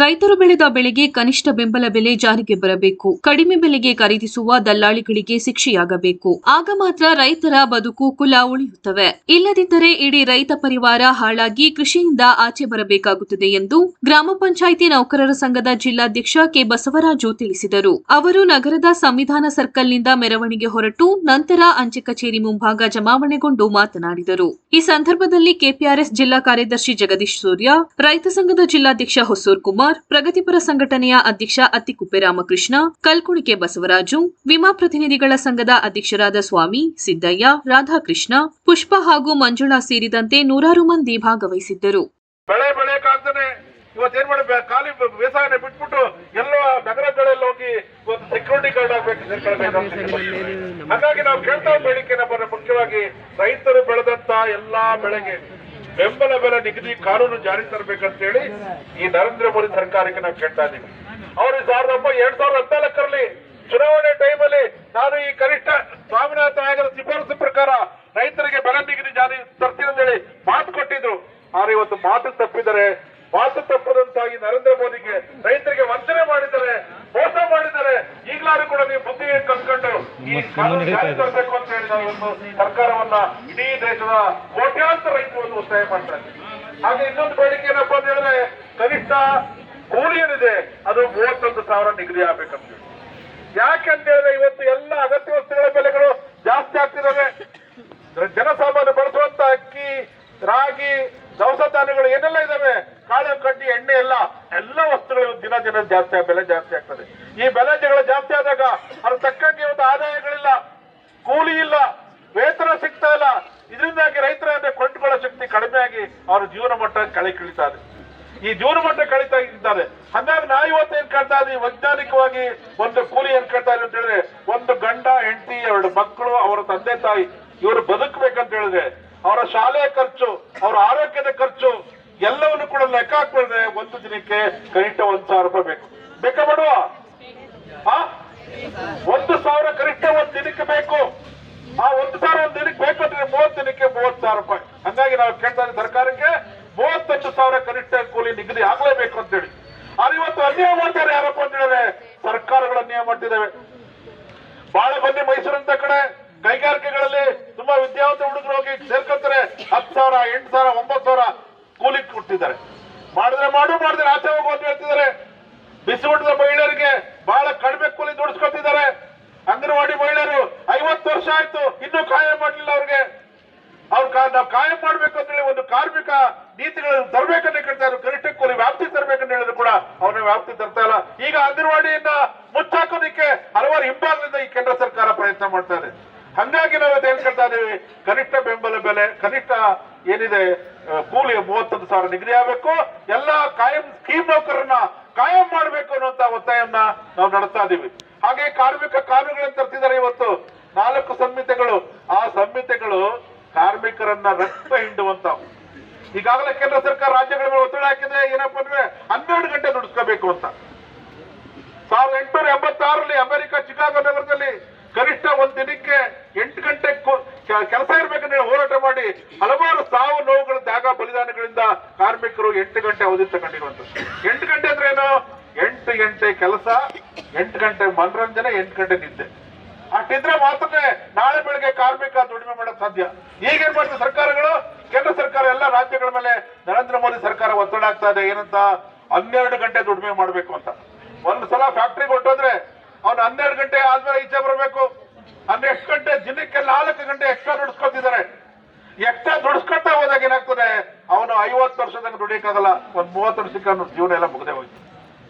ರೈತರು ಬೆಳೆದ ಬೆಳೆಗೆ ಕನಿಷ್ಠ ಬೆಂಬಲ ಬೆಲೆ ಜಾರಿಗೆ ಬರಬೇಕು. ಕಡಿಮೆ ಬೆಲೆಗೆ ಖರೀದಿಸುವ ದಲ್ಲಾಳಿಗಳಿಗೆ ಶಿಕ್ಷೆಯಾಗಬೇಕು. ಆಗ ಮಾತ್ರ ರೈತರ ಬದುಕು ಕುಲ ಉಳಿಯುತ್ತವೆ. ಇಲ್ಲದಿದ್ದರೆ ಇಡೀ ರೈತ ಪರಿವಾರ ಹಾಳಾಗಿ ಕೃಷಿಯಿಂದ ಆಚೆ ಬರಬೇಕಾಗುತ್ತದೆ ಎಂದು ಗ್ರಾಮ ಪಂಚಾಯಿತಿ ನೌಕರರ ಸಂಘದ ಜಿಲ್ಲಾಧ್ಯಕ್ಷ ಕೆ. ಬಸವರಾಜು ತಿಳಿಸಿದರು. ಅವರು ನಗರದ ಸಂವಿಧಾನ ಸರ್ಕಲ್ನಿಂದ ಮೆರವಣಿಗೆ ಹೊರಟು ನಂತರ ಅಂಚೆ ಕಚೇರಿ ಮುಂಭಾಗ ಜಮಾವಣೆಗೊಂಡು ಮಾತನಾಡಿದರು. ಈ ಸಂದರ್ಭದಲ್ಲಿ ಕೆಪಿಆರ್ಎಸ್ ಜಿಲ್ಲಾ ಕಾರ್ಯದರ್ಶಿ ಜಗದೀಶ್ ಸೂರ್ಯ, ರೈತ ಸಂಘದ ಜಿಲ್ಲಾಧ್ಯಕ್ಷ ಹೊಸೂರ್ ಕುಮಾರ್ ಪ್ರಗತಿಪರ ಸಂಘಟನೆಯ ಅಧ್ಯಕ್ಷ ಅತ್ತಿಕುಪ್ಪೆ ರಾಮಕೃಷ್ಣ, ಕಲ್ಕುಣಿಕೆ ಬಸವರಾಜು, ವಿಮಾ ಪ್ರತಿನಿಧಿಗಳ ಸಂಘದ ಅಧ್ಯಕ್ಷರಾದ ಸ್ವಾಮಿ ಸಿದ್ದಯ್ಯ, ರಾಧಾಕೃಷ್ಣ, ಪುಷ್ಪ ಹಾಗೂ ಮಂಜುಳಾ ಸೇರಿದಂತೆ ನೂರಾರು ಮಂದಿ ಭಾಗವಹಿಸಿದ್ದರು. ಬೆಳೆ ಬೆಳೆಯಕ್ಕಾಗ್ತಾನೆ ಇವತ್ತೇನ್ ಮಾಡಿ ಖಾಲಿ ಬೇಸಾಯನ ಬಿಟ್ಬಿಟ್ಟು ಎಲ್ಲೋ ನಗರಗಳಲ್ಲಿ ಹೋಗಿ ಇವತ್ತು ಸೆಕ್ಯೂರಿಟಿ ಗಾರ್ಡ್ ಆಗ್ಬೇಕು. ಹಾಗಾಗಿ ನಾವು ಕೇಳ್ತಾ ಬೇಡಿಕೆ ನಮ್ಮ ಮುಖ್ಯವಾಗಿ ರೈತರು ಬೆಳೆದಂತ ಎಲ್ಲಾ ಬೆಳೆಗೆ ಬೆಂಬಲ ಬೆಲೆ ನಿಗದಿ ಕಾನೂನು ಜಾರಿ ತರಬೇಕಂತ ಹೇಳಿ ಈ ನರೇಂದ್ರ ಮೋದಿ ಸರ್ಕಾರಕ್ಕೆ ನಾವು ಕೇಳ್ತಾ ಇದ್ದೀವಿ. ಅವರು ಸಾವಿರದ ಒಂಬೈ ಎರಡ್ ಸಾವಿರದ ಹದಿನಾಲ್ಕರಲ್ಲಿ ಚುನಾವಣೆ ಟೈಮಲ್ಲಿ ನಾನು ಈ ಕನಿಷ್ಠ ಸ್ವಾಮಿನಾಥ ಆಯೋಗದ ಶಿಫಾರಸು ಪ್ರಕಾರ ರೈತರಿಗೆ ಬೆಲೆ ನಿಗದಿ ಜಾರಿ ತರ್ತೀನಿ ಅಂತ ಹೇಳಿ ಮಾತು ಕೊಟ್ಟಿದ್ರು. ಆದ್ರೆ ಇವತ್ತು ಮಾತು ತಪ್ಪಿದರೆ, ಮಾತು ತಪ್ಪದಂತಾಗಿ ನರೇಂದ್ರ ಮೋದಿಗೆ ರೈತರಿಗೆ ವಂಚನೆ ಮಾಡಿದರೆ, ಮೋಸ ಮಾಡಿದರೆ, ಈಗಲಾದ್ರೂ ಕೂಡ ನೀವು ಬುದ್ಧಿ ಕಲ್ತ್ಕೊಂಡು ತರಬೇಕು ಅಂತ ಹೇಳಿ ನಾವು ಇವತ್ತು ಸರ್ಕಾರವನ್ನ ಇಡೀ ದೇಶದ ಕೋಟ್ಯಾಂತರ ರೈತರು ಒಂದು ಒತ್ತಾಯ ಮಾಡ್ತಾರೆ. ಹಾಗೆ ಇನ್ನೊಂದು ಬೇಡಿಕೆ ಏನಪ್ಪಾ ಅಂತ ಹೇಳಿದ್ರೆ ಕನಿಷ್ಠ ಕೂಲಿ ಏನಿದೆ ಅದು ಮೂವತ್ತೊಂದು ಸಾವಿರ ನಿಗದಿ ಆಗ್ಬೇಕಂತ ಹೇಳಿ. ಅಂತ ಹೇಳಿದ್ರೆ ಇವತ್ತು ಎಲ್ಲ ಅಗತ್ಯ ವಸ್ತುಗಳ ಎಣ್ಣೆ ಎಲ್ಲ ಎಲ್ಲ ವಸ್ತುಗಳು ದಿನ ದಿನ ಜಾಸ್ತಿ ಬೆಲೆ ಜಾಸ್ತಿ ಆಗ್ತದೆ. ಈ ಬೆಲೆಗಳು ಜಾಸ್ತಿ ಆದಾಗ ಅದ್ರ ತಕ್ಕಂಗೆ ಒಂದು ಆದಾಯಗಳಿಲ್ಲ. ಕೂಲಿ ಇಲ್ಲ. ವೇತನ ಸಿಗ್ತಾ ಇಲ್ಲ. ಇದರಿಂದಾಗಿ ರೈತರ ಕೊಂಡುಕೊಳ್ಳೋ ಶಕ್ತಿ ಕಡಿಮೆ ಆಗಿ ಅವರ ಜೀವನ ಮಟ್ಟ ಕಳೆ ಕಿಳಿತಾರೆ ಈ ಜೀವನ ಮಟ್ಟ ಕಳೀತಾ ಇದ್ದಾರೆ. ಹಂಗಾಗಿ ನಾ ಇವತ್ತು ಏನ್ ಕಾಣ್ತಾ ಇದ್ದೀವಿ ವೈಜ್ಞಾನಿಕವಾಗಿ ಒಂದು ಕೂಲಿ ಏನ್ ಕಾಣ್ತಾ ಇದೆ ಅಂತ ಹೇಳಿದ್ರೆ ಒಂದು ಗಂಡ, ಹೆಂಡತಿ, ಎರಡು ಮಕ್ಕಳು, ಅವರ ತಂದೆ, ತಾಯಿ, ಇವರು ಬದುಕಬೇಕಂತ ಹೇಳಿದ್ರೆ ಅವರ ಶಾಲೆಯ ಖರ್ಚು, ಅವರ ಆರೋಗ್ಯದ ಖರ್ಚು ಎಲ್ಲವನ್ನು ಕೂಡ ಲೆಕ್ಕ ಹಾಕ್ಬಿಡ್ರೆ ಒಂದು ದಿನಕ್ಕೆ ಕನಿಷ್ಠ ಒಂದ್ ಸಾವಿರ ರೂಪಾಯಿ ಬೇಕು. ಬೇಕಾ ಬೇಡುವ? ಒಂದು ಸಾವಿರ ಕನಿಷ್ಠ ಒಂದ್ ದಿನಕ್ಕೆ ಬೇಕು. ಆ ಒಂದು ಸಾವಿರ ಒಂದ್ ದಿನಕ್ಕೆ ಬೇಕು ಅಂದ್ರೆ ಮೂವತ್ತು ದಿನಕ್ಕೆ ಮೂವತ್ತು ಸಾವಿರ ರೂಪಾಯಿ. ಹಂಗಾಗಿ ನಾವು ಕೇಳ್ತಾ ಇದ್ದೀವಿ ಸರ್ಕಾರಕ್ಕೆ ಮೂವತ್ತೊಂದು ಸಾವಿರ ಕನಿಷ್ಠ ಕೂಲಿ ನಿಗದಿ ಆಗ್ಲೇಬೇಕು ಅಂತ ಹೇಳಿ. ಆದ್ರೆ ಇವತ್ತು ಅನ್ಯಾಯ ಮಾಡ್ತಾರೆ ಯಾರಪ್ಪ ಅಂತ ಹೇಳಿದ್ರೆ ಸರ್ಕಾರಗಳು ಅನ್ಯಾಯ ಮಾಡ್ತಿದ್ದಾವೆ. ಬಹಳ ಮಂದಿ ಮೈಸೂರಂತ ಕಡೆ ಕೈಗಾರಿಕೆಗಳಲ್ಲಿ ತುಂಬಾ ವಿದ್ಯಾವಂತ ಹುಡುಗರು ಹೋಗಿ ಸೇರ್ಕೊತಾರೆ. ಹತ್ತು ಸಾವಿರ, ಎಂಟು ಸಾವಿರ, ಒಂಬತ್ತು ಸಾವಿರ. ಕೂಲಿ ಮಾಡಿದ್ರೆ ಮಾಡು, ಮಾಡಿದ್ರೆ ಆಚೆ ಹೋಗು ಅಂತ ಹೇಳ್ತಿದ್ದಾರೆ. ಬಿಸಿಬಿಟ್ಟದ ಮಹಿಳೆಯರಿಗೆ ಬಹಳ ಕಡಿಮೆ ಕೂಲಿ ದುಡಿಸ್ಕೊತಿದ್ದಾರೆ ಅಂಗನವಾಡಿ ಮಹಿಳೆಯರು ಐವತ್ತು ವರ್ಷ ಆಯ್ತು, ಇನ್ನೂ ಕಾಯಂ ಮಾಡಲಿಲ್ಲ ಅವ್ರಿಗೆ. ಅವ್ರು ನಾವು ಕಾಯಂ ಮಾಡ್ಬೇಕು ಅಂತ ಹೇಳಿ ಒಂದು ಕಾರ್ಮಿಕ ನೀತಿಗಳನ್ನು ತರಬೇಕಂತ ಇದ್ರು. ಕನಿಷ್ಠ ಕೂಲಿ ವ್ಯಾಪ್ತಿ ತರಬೇಕಂತ ಹೇಳಿದ್ರು ಕೂಡ ಅವ್ರನ್ನ ವ್ಯಾಪ್ತಿ ತರ್ತಾ ಇಲ್ಲ. ಈಗ ಅಂಗನವಾಡಿಯಿಂದ ಮುಚ್ಚಾಕೋದಿಕ್ಕೆ ಹಲವಾರು ಹಿಂಭಾಗದಿಂದ ಈ ಕೇಂದ್ರ ಸರ್ಕಾರ ಪ್ರಯತ್ನ ಮಾಡ್ತಾ ಇದೆ. ಹಂಗಾಗಿ ನಾವು ಏನ್ ಕೇಳ್ತಾ ಇದೀವಿ? ಕನಿಷ್ಠ ಬೆಂಬಲ ಬೆಲೆ, ಕನಿಷ್ಠ ಏನಿದೆ ಕೂಲಿ ಮೂವತ್ತೊಂದು ಸಾವಿರ ನಿಗದಿ ಆಗಬೇಕು. ಎಲ್ಲ ಕಾಯಂ ಸ್ಕೀಮ್ ನೌಕರನ್ನ ಕಾಯಂ ಮಾಡಬೇಕು ಅನ್ನುವಂತ ಒತ್ತಾಯವನ್ನ ನಾವು ನಡೆಸ್ತಾ ಇದೀವಿ. ಹಾಗೆ ಕಾರ್ಮಿಕ ಕಾನೂನುಗಳನ್ನು ತರ್ತಿದ್ದಾರೆ ಇವತ್ತು. ನಾಲ್ಕು ಸಂಹಿತೆಗಳು. ಆ ಸಂಹಿತೆಗಳು ಕಾರ್ಮಿಕರನ್ನ ರಕ್ತ ಹಿಂಡುವಂತ ಈಗಾಗಲೇ ಕೇಂದ್ರ ಸರ್ಕಾರ ರಾಜ್ಯಗಳ ಮೇಲೆ ಒತ್ತಡ ಹಾಕಿದ್ರೆ ಏನಪ್ಪಾ ಅಂದ್ರೆ ಹನ್ನೆರಡು ಗಂಟೆ ದುಡಿಸ್ಕೋಬೇಕು ಅಂತ. ಸಾವಿರದ ಎಂಟುನೂರ ಎಂಬತ್ತಾರರಲ್ಲಿ ಅಮೆರಿಕ ಚಿಕಾಗೋ ನಗರದಲ್ಲಿ ಕನಿಷ್ಠ ಒಂದ್ ದಿನಕ್ಕೆ ಎಂಟು ಗಂಟೆ ಕೆಲಸ ಮಾಡಿ ಹಲವಾರು ಸಾವು ನೋವುಗಳ ತ್ಯಾಗ ಬಲಿದಾನಗಳಿಂದ ಕಾರ್ಮಿಕರು ಎಂಟು ಗಂಟೆ ಅವಧಿ ತಗೊಂಡಿರುವಂತದ್ದು ಎಂಟು ಗಂಟೆ ಅಂದ್ರೆ ಏನು? ಎಂಟು ಗಂಟೆ ಕೆಲಸ, ಎಂಟು ಗಂಟೆ ಮನರಂಜನೆ, ಎಂಟು ಗಂಟೆ ನಿದ್ದೆ. ಅಷ್ಟಿದ್ರೆ ಮಾತ್ರ ನಾಳೆ ಬೆಳಗ್ಗೆ ಕಾರ್ಮಿಕ ದುಡಿಮೆ ಮಾಡಕ್ ಸಾಧ್ಯ. ಈಗ ಏನ್ ಸರ್ಕಾರಗಳು? ಕೇಂದ್ರ ಸರ್ಕಾರ ಎಲ್ಲ ರಾಜ್ಯಗಳ ಮೇಲೆ ನರೇಂದ್ರ ಮೋದಿ ಸರ್ಕಾರ ಒತ್ತಡ ಆಗ್ತಾ ಇದೆ. ಏನಂತ? ಹನ್ನೆರಡು ಗಂಟೆ ದುಡಿಮೆ ಮಾಡ್ಬೇಕು ಅಂತ. ಒಂದು ಸಲ ಫ್ಯಾಕ್ಟ್ರಿಗೆ ಕೊಟ್ಟೋದ್ರೆ ಅವ್ನು ಹನ್ನೆರಡು ಗಂಟೆ ಆದ್ಮೇಲೆ ಈಚೆ ಬರಬೇಕು. ಅಂದ್ರೆ ಎಷ್ಟು ಗಂಟೆ ದಿನಕ್ಕೆ ನಾಲ್ಕು ಗಂಟೆ ಎಕ್ಸ್ಟ್ರಾ ದುಡಿಸ್ಕೊತಿದ್ದಾರೆ. ಎಕ್ಸ್ಟ್ರಾ ದುಡಿಸ್ಕೊಳ್ತಾ ಹೋದಾಗ ಏನಾಗ್ತದೆ ಅವನು ಐವತ್ತು ವರ್ಷದಾಗ ದುಡಿಯಕ್ಕಾಗಲ್ಲ, ಒಂದ್ ಮೂವತ್ತು ವರ್ಷಕ್ಕೆ ಅವನ ಜೀವನ ಎಲ್ಲ ಮುಗ್ದೆ ಹೋಯ್ತು.